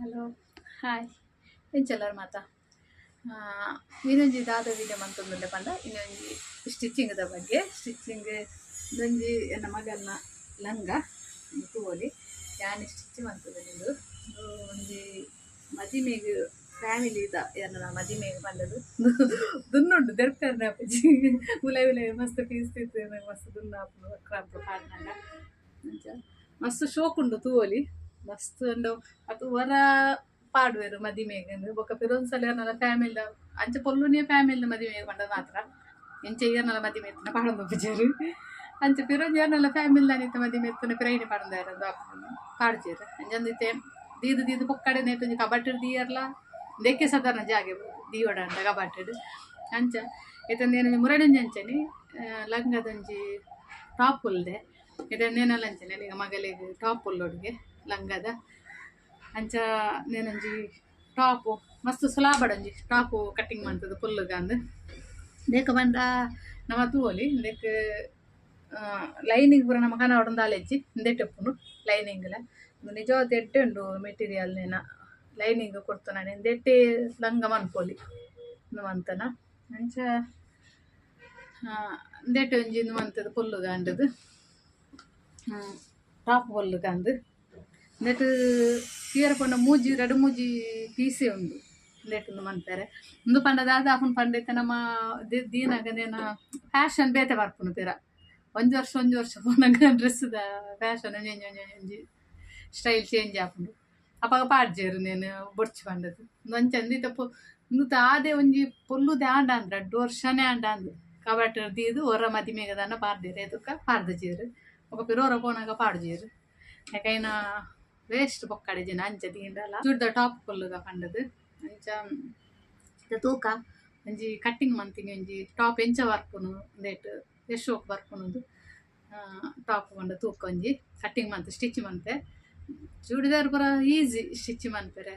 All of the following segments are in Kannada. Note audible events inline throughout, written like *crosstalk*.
Hello, hi. ಎಂಚೆಲ್ಲರ ಮಾತ? ಇನ್ನೊಂದು ದಾದ ವೀಡಿಯೋ ಮಂತೊಂದುಂಡೆ ಪಂಡ. ಇನ್ನೊಂದು ಸ್ಟಿಚಿಂಗ್ದ ಬಗ್ಗೆ. ಸ್ಟಿಚಿಂಗ್ ಇದೊಂದು ನನ್ನ ಮಗನ ಲಂಗ ತೂವೊಲಿ ಯಾನಿ ಸ್ಟಿಚ್ ಮಂತದ ನಿಂದು? ಒಂದು ಮದಿಮೆಗೆ ಫ್ಯಾಮಿಲಿ ಇದ ಏನ ಮದಿಮೆಗ್ ಪಂಡದು. ದುನ್ನುಂಡು ದೆರ್ಪರ್ನೆ ಅಪ್ಪಜಿ. ಉಲೈ ಉಲೈ ಮಸ್ತ್ ಪೀಸ್ ತಿತ್ತು ಮಸ್ತ್ ದುನ್ನಾಪುನು ವಕ್ರಾಪುನು ಪಾಡ್ನಂಡ ಅಂಚ ಮಸ್ತ್ ಶೋಕುಂಡು ತೂವೊಲಿ ಮಸ್ತ್ ಉಂಡು. ಅದು ವರ ಪಾಡುವೆರು ಮದಿಮೆಗೆ ಬೊಕ ಪಿರೊಂದ್ಸಲ ನನ್ನ ಫ್ಯಾಮಿಲಿ ಅಂಚ ಪೊಲ್ಲುನೇ ಫ್ಯಾಮಿಲಿ ಮದಿಮೆಗೆ ಪಂಡ ಮಾತ್ರ. ಎಂಚ ಏನಲ್ಲ ಮದಿಮೆ ಎತ್ತಿನ ಪಾಡಂದು ಪೂಜಾರು ಅಂಚ ಪಿರೊಂಜಿ ಏನಲ್ಲ ಫ್ಯಾಮಿಲಿ ಅನಿತ ಮದಿಮೆ ಎತ್ತಿನ ಪಿರೈನಿ ಪಾಡೊಂದಾರ ಪಾಡ್ಜೇರು ಅಂಜಂದಿತ್ತೆ ದೀದು ದೀದು ಪೊಕ್ಕಡೆ ನೇಟೊಂಜಿ ಕಬಟ್ಟಿಡ್ ದೀಯರ್ಲ. ದೆಕ್ಕೆ ಸಾಧಾರಣ ಜಾಗೆ ದೀವಡ ಅಂಡ ಕಬಟ್ಟಿಡ್ ಅಂಚ ಇತಂದೇನು ಮುರಡಂಜಿ ಅಂಚನಿ ಲಂಗದೊಂಜಿ ಟಾಪ್ ಉಲ್ದೆ. ಇದನ್ನೇನಲ್ಲ ಅಂಚನೆ ಈಗ ಟಾಪ್ ಉಲ್ಲೊಡಿಗೆ ಲಂಗದ. ಅಂಚ ನೇನೊಂಜಿ ಟಾಪು, ಮಸ್ತ್ ಸುಲಾಬಡೊಂಜಿ ಟಾಪು ಕಟ್ಟಿಂಗ್ ಮಾಡ್ತದೆ ಪುಲ್ಲುಗ ಅಂದ್. ದೇಕ ಬಂದ ನಮ್ಮ ತೂವೊಲಿ, ದೇಕ ಲೈನಿಂಗ್ ಪೂರ ನಮ್ಮ ಕನ ಹೊಡೊಂದು ಆಲೆಜ್ಜಿ ಇಂದೆಟ್ಟೆಪ್ಪುನು ಲೈನಿಂಗ್ಲ ನಿಜವಾದ ಎಡ್ಡೆ ಉಂಡು ಮೆಟೀರಿಯಲ್ ನೇನ ಲೈನಿಂಗ್ ಕೊಡ್ತಾನೆ ಇಂದೆಟ್ಟೆ ಲಂಗ ಮನ್ಪೊಲಿ ಮಂತನ. ಅಂಚ ಇಂದೆಟ್ಟೆ ಒಂಜಿ ಮಂತದ ಪುಲ್ಲುಗ ಅಂಡದು ಟಾಪ್ ಪೊಲ್ಲುಗ ಅಂದ್. ನೆಟ್ കീറ പണ്ട ಮೂಜಿ ರಡು ಮೂಜಿ ಪೀಸೆ ಉಂಡು ಲೇಟನ್ನು ಮಂತಾರೆ ಉಂದು ಪಂಡ ದಾದ ಆಪುನ ಪಂಡ ನಮ್ಮ ದೀನಾಗನೇನ ಫ್ಯಾಷನ್ ಬೇತೆ ಬರ್ಪುನು ತೀರ. ಒಂದು ವರ್ಷ ಒಂದು ವರ್ಷ ಡ್ರೆಸ್ ಡ್ರೆಸ್ದ ಫ್ಯಾಷನ್ ಒಂಜಿ ಸ್ಟೈಲ್ ಚೇಂಜ್ ಆಪುಂಡು ಅಪ್ಪಾಗ ಪಾಡ್ಜೇರು ನೇನು ಬೊಡ್ಚು ಪಂಡದು ಒಂಚ ಚಂದಿ ತಪ್ಪು ಇಂದು ಆದೆ ಒಂಜಿ ಪೊಲ್ಲುದೆ ಆಂಡ ಅಂದ್ರೆ ಎರಡು ವರ್ಷನೇ ಆಂಡ ಅಂದ್ರೆ. ಕಬಟರ್ ದೀದು, ಹೊರ ಮದಿಮೇಗದನ್ನ ಪಾಡ್ದೇರು ಎದುಕ ಪಾಡ್ದ ಜೀರು. ಒಬ್ಬ ಪಿರೋರ ಪೋನಾಗ ಪಾಡ್ಜೇರು. ಯಾಕೈನಾ வேஸ்ட் பொக்கடைஞ்சினா அஞ்சதின்றலாம் சுடிதா ಟಾಪ್ கொல்லுதா கண்டது அஞ்சாம் இது ತೂಕ ಒಂಜಿ ಕಟ್ಟಿಂಗ್ ಮಂತಿಂಗ್ ಒಂಜಿ ಟಾಪ್ ಎಂಚ ವರ್ಪುನು ಉಂದೆಟ್ ಎಶೋಕ್ ವರ್ಪುನುದು ಟಾಪ್ ಪಂಡ ತೂಕ ಒಂಜಿ ಕಟ್ಟಿಂಗ್ ಮಂತ್ ಸ್ಟಿಚ್ ಮಂತೆ. ಚೂಡಿದಾರ್ ಪೂರ ಈಜಿ ಸ್ಟಿಚ್ ಮನ್ಪೆರೆ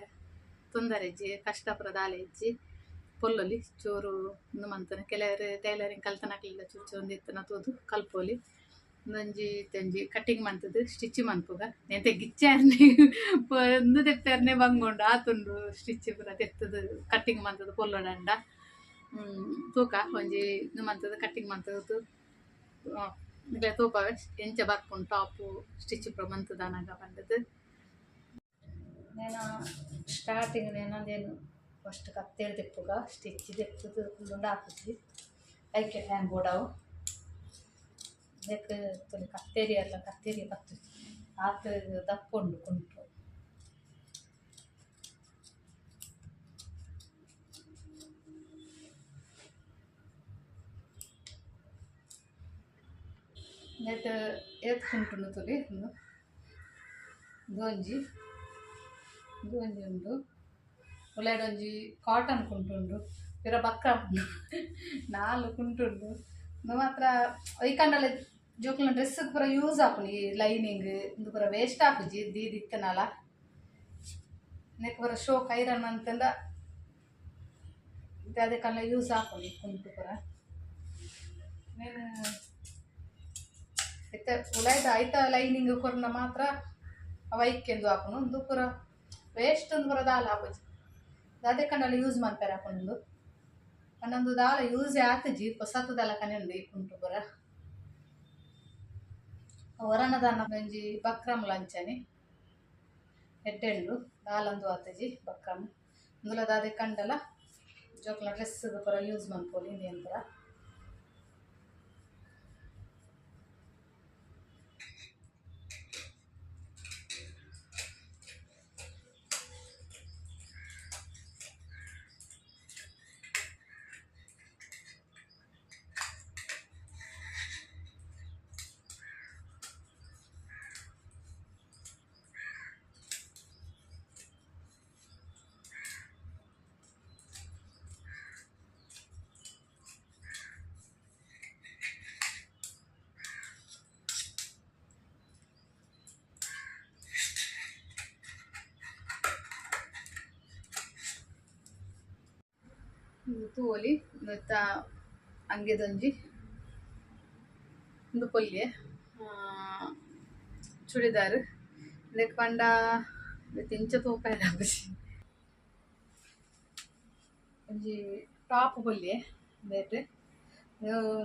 ತೊಂದರೆ ಇಜ್ಜಿ, ಕಷ್ಟ ಪುರ ದಾಲೆ ಇಜ್ಜಿ. ಪೊಲ್ಲೊಲಿ ಚೂರು ಇಂದು ಮಂತನ, ಕೆಲವರು ಟೈಲರಿಂಗ್ ಕಲ್ತನಕ್ಲಿಲ್ಲ ಚೂರು ಚೂರು ಇತ್ತನ ತೂದು, ಕಲ್ಪೋಲಿ. ಒಂದೊಂಜಿ ತಂಜಿ ಕಟ್ಟಿಂಗ್ ಮಂತದು ಸ್ಟಿಚ್ ಮನ್ಪುಗ ನೆಂತೆ ಗಿಚ್ಚಾರ್ನೆ *laughs* ಒಂದು ತೆಪ್ಪಾರ್ನೆ ಬಂಗೊಂಡು ಆತುಂಡು ಸ್ಟಿಚ್ ಪೂರ ತೆತ್ತದ ಕಟ್ಟಿಂಗ್ ಮಂತದು ಪೊಲ್ಲೊಡಂಡ ತೂಕ, ಒಂಜಿ ಇದು ಮಂತದು ಕಟ್ಟಿಂಗ್ ಮಂತದ್ದು ತೂಪ ಎಂಚ ಬರ್ಕೊಂಡು ಟಾಪು ಸ್ಟಿಚ್ ಪೂರ ಮಂತದಾನಾಗ ಬಂದದ್ದು. ನೇನು ಸ್ಟಾರ್ಟಿಂಗ್ ನೇನೊಂದೇನು ಫಸ್ಟ್ ಕತ್ತೇಳಿ ತೆಪ್ಪುಗ ಸ್ಟಿಚ್ ತೆತ್ತದು ಕುಲ್ಲುಂಡು ಹಾಕುತ್ತಿ ಐಕೆ ಹ್ಯಾಂಗ್ ಬೋಡಾವು. ಇದಕ್ಕೆ ತುಳಿ ಕತ್ತೇರಿ ಅಲ್ಲ ಕತ್ತೇರಿ ಬತ್ತು ಆತ ದಪ್ಪುಂಡು ಕುಂಟು ನೆಟ್ ಏತ್ ಕುಂಟುಂಡು ತುಳಿ ಒಂದು ಗೊಂಜಿ ಗೊಂಜಿ ಉಂಡು ಉಳ್ಳಾಡೊಂಜಿ ಕಾಟನ್ ಕುಂಟುಂಡು ಪಿರ ಬಕ್ಕ ಉಂಡು ನಾಲ್ ಕುಂಟುಂಡು ಇಂದು ಮಾತ್ರ ಐಕಂಡಲ ಜೋಕ್ಲ ಡ್ರೆಸ್ ಪೂರ ಯೂಸ್ ಆಪುನು ಈ ಲೈನಿಂಗ್ ಇಂದು ಪೂರ ವೇಸ್ಟ್ ಆಪುಜಿ ದೀದಿತ್ತನಲ ನೆಕ್ ಪೂರ ಶೋ ಕೈರನ್ ಅಂತಂದ ಅದಕ್ಕೆಲ್ಲ ಯೂಸ್ ಆಪುನಿ ಕುಂಟು ಪೂರ నేను అయితే ಉಳಾಯ್ದ ಐತ ಲೈನಿಂಗ್ ಕೊರ್ನ ಮಾತ್ರ ಅವೈಕ್ಕೆಂದು ಹಾಕೋನು ಒಂದು ಪೂರ ವೇಸ್ಟ್ ಒಂದು ಪೂರ ದಾಲ ಆಪುಜಿ ಅದೇ ಕಣ್ಣಲ್ಲಿ ಯೂಸ್ ಮಾಡ್ತಾರೆ ಹಾಕೊಂಡು ಅನ್ನೊಂದು ದಾಲ ಯೂಸ್ ಆತಜಿ ಹೊಸತು ದಾಲ ಕನೆಂದು ಇಪ್ಪುಂಟು ಪೂರ ಹೊರನ ಬಂಜಿ ಬಕ್ರಮ್ ಲಂಚನಿ. ಎಡ್ಡೆಂಡು ದಾಲಂದು ಆತಜಿ ಬಕ್ರಮ್ ಇಂದುಲ ದಾದೆ ಕಂಡಲ, ಜೋಕ್ಲ ಡ್ರೆಸ್ ಪೂರ ಯೂಸ್ ಇಂದಿಯನ್ ಪೂರ ತೂವೊಲಿ ನೆತ್ತ ಅಂಗೆದೊಂಜಿ, ಒಂದು ಪೊಲ್ಯೆ ಚೂಡಿದಾರ್. ನೆಕ್ ಪಂಡ ತೂಪಾಯ ಬಸಿ ಒಂಜಿ ಟಾಪ್ ಪೊಲ್ಯೆ ಬೇರೆ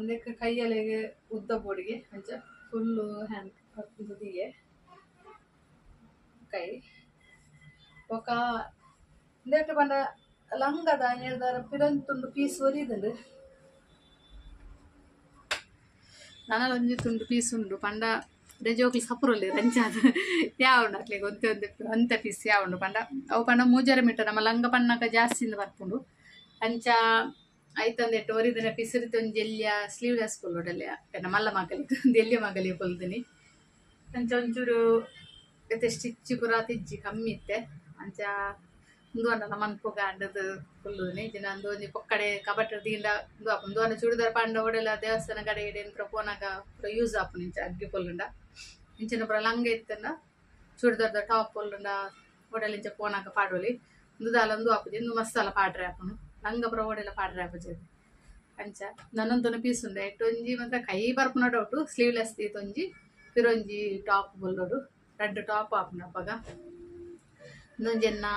ನೆಕ್ ಕೈಯಲ್ಲಿಗೆ ಉದ್ದ ಬೋಡಿಗೆ ಅಂಚ ಫುಲ್ಲು ಹ್ಯಾಂಡ್ ಬದಿಗೆ ಕೈ. ಬೊಕ ಇಂದೆಟ್ ಪಂಡ ಲಂಗದ ಏಳ್ದಾರ ಪಿರಂತುಂಡು ಪೀಸ್ ಒರಿದುಂಡು ನನಲ ಒಂಜಿ ತುಂಡು ಪೀಸ್ ಉಂಡು. ಪಂಡ ರೆಜೋಕ್ಲಿ ಸಪುರೊಲ್ಲಿ ರಂಚಾದ ಯಾವುಂಡು ಅಕ್ಲೆ ಒಂತೆ ಒಂತೆ ಅಂತ ಪೀಸ್ ಯಾವುಂಡು ಪಂಡ? ಅವು ಪಂಡ ಮೂಜರ ಮೀಟರ್, ನಮ್ಮ ಲಂಗ ಪಣ್ಣಕ ಜಾಸ್ತಿಯಿಂದ ಬರ್ಪುಂಡು. ಅಂಚ ಐತಂದೆಟ್ಟು ಒರಿದಿನ ಪಿಸಿರಿತ ಒಂಜಿ ಎಲ್ಲಿಯ ಸ್ಲೀವ್ಲೆಸ್ ಕೊಲ್ಲೋಡಲ್ಲ ಎನ್ನ ಮಲ್ಲ ಮಗಲಿ ಎಲ್ಲಿಯ ಮಗಲಿ ಕೊಲ್ದಿನಿ ಅಂಚ ಒಂಚೂರು ಇತ್ತೆ ಸ್ಟಿಚ್ ಪುರ ತಿಜ್ಜಿ ಕಮ್ಮಿ ಇತ್ತೆ. ಅಂಚ ಉಂದು ಅಂಡ ಮನ್ಪುಗ ಅಂಡದು ಕುಲ್ಲುದಿನಿ ಇಜಿನ ಅಂದು ಒಂಜಿ ಪೊಕ್ಕಡೆ ಕಬಟ್ ದಿಂಡ ಉಂದು ಆಪುಂಡು ಉಂದು ಅಂಡ ಚೂಡಿದಾರ ಪಂಡ ಒಡೆಲ ದೇವಸ್ಥಾನ ಕಡೆ ಇಡೆ ಪೂರ ಪೋನಾಗ ಪೂರ ಯೂಸ್ ಆಪುಂಡು ಇಂಚ ಅಗ್ಗಿ ಪೊಲ್ಲುಂಡ ಇಂಚಿನ ಪೂರ ಲಂಗ ಇತ್ತಂಡ ಚೂಡಿದಾರ್ದ ಟಾಪ್ ಪೊಲ್ಲುಂಡ ಒಡೆಲ ಇಂಚ ಪೋನಾಗ ಪಾಡೋಲಿ ಉಂದು ದಾಲ ಉಂದು ಆಪುಜಿ ಇಂದು ಮಸ್ತಾಲ ಪಾಡ್ರೆ ಆಪುಂಡು ಲಂಗ ಪೂರ ಒಡೆಲ ಪಾಡ್ರೆ ಆಪುಜಿ ಅಂಚ ನನ್ನೊಂದು ಪೀಸ್ ಉಂಡೆ ಎಟ್ಟು ಒಂಜಿ ಮಾತ್ರ ಕೈ ಬರ್ಪುನ ಡೌಟು ಸ್ಲೀವ್ಲೆಸ್ ದೀತೊಂಜಿ ಪಿರೊಂಜಿ ಟಾಪ್ ಬೊಲ್ಲೋಡು ರೆಡ್ ಟಾಪ್ ಆಪುಂಡು ಅಪ್ಪಗ ಇಂದೊಂಜೆನ್ನ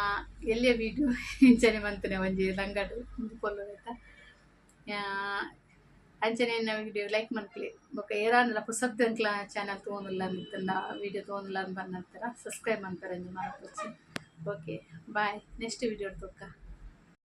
ಎಲ್ಲಿಯ ವಿಡಿಯೋ ಇಂಚನೆ ಮಂತನೆ ಒಂಜಿ ಲಂಗಡು ಫಾಲೋ ಆಯ್ತಾ? ಅಂಚನೆ ವಿಡಿಯೋ ಲೈಕ್ ಮನ್ಪಲಿ ಬೊಕ ಏರಾಂಡ್ಲ ಪುಸ್ತಕದ ಅಂಕ್ಲ ಚಾನಲ್ ತೋಂದುಲ್ಲ ಅಂತಂದ ವಿಡಿಯೋ ತೋನಲ್ಲ ಅಂತ ಬಂದಂತರ ಸಬ್ಸ್ಕ್ರೈಬ್ ಮಾಡ್ತಾರೆ ಅಂಜಿ ಮಾಡ್ಕೊಚ್ಚಿ ಓಕೆ ಬಾಯ್ ನೆಕ್ಸ್ಟ್ ವಿಡಿಯೋ ತೋಕ